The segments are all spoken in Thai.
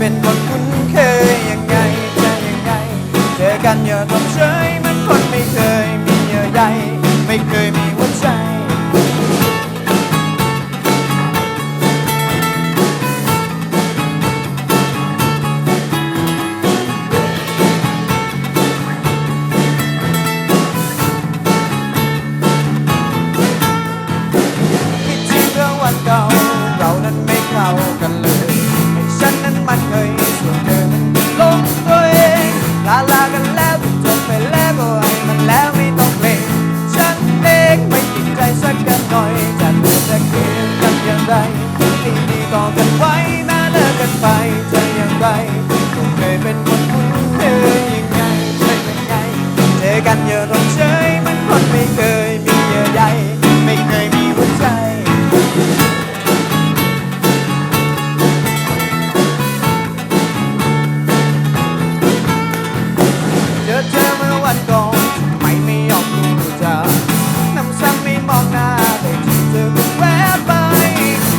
been looking จอเธอเมื่อวันก่อนไม่ไม่ยอมพูดจาน้ำซ้ำไม่มองหน้าแต่ที่เธอก็แวบไป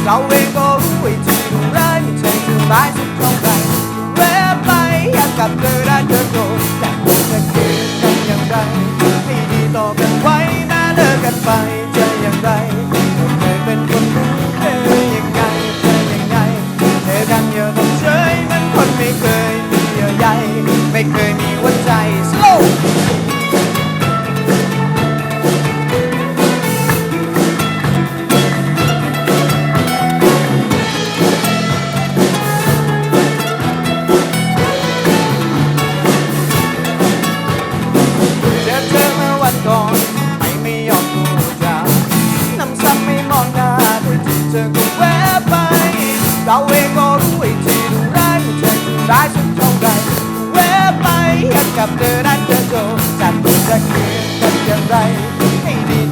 เราเองก็รู้ว่าที่ดูร้ายไม่ใช่จะร้ายสักเท่าไหร่แวบไปอยากกลับเธอได้เธอโกรธแต่คงจะ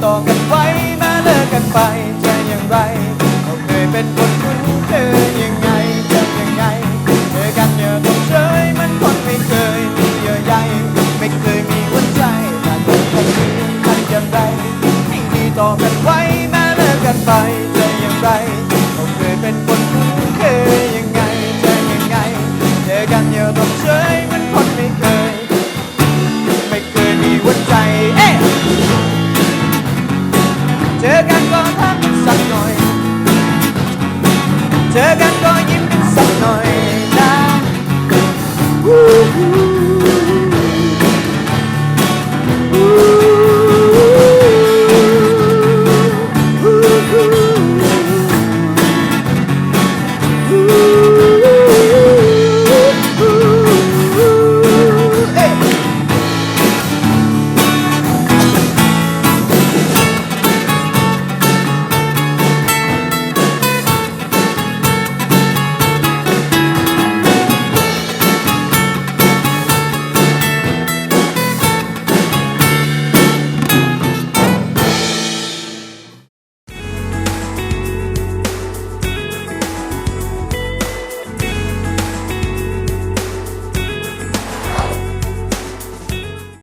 ต่อกันไว้แม้เลิกกันไปจะอย่างไรเขาเคยเป็นคนคุ้นเคยยังไงจะยังไงเจอกันเยอะต้องเฉยมันคนไม่เคยเยอะใหญ่ไม่เคยมีหัวใจแต่เธอคนนี้มันอย่างไรให้ดีต่อกันไว้แม้เลิกกันไปจะอย่างไรเขาเคยเป็นคนคุ้นเคยยังไงจะยังไงเจอกันเยอะต้องเฉย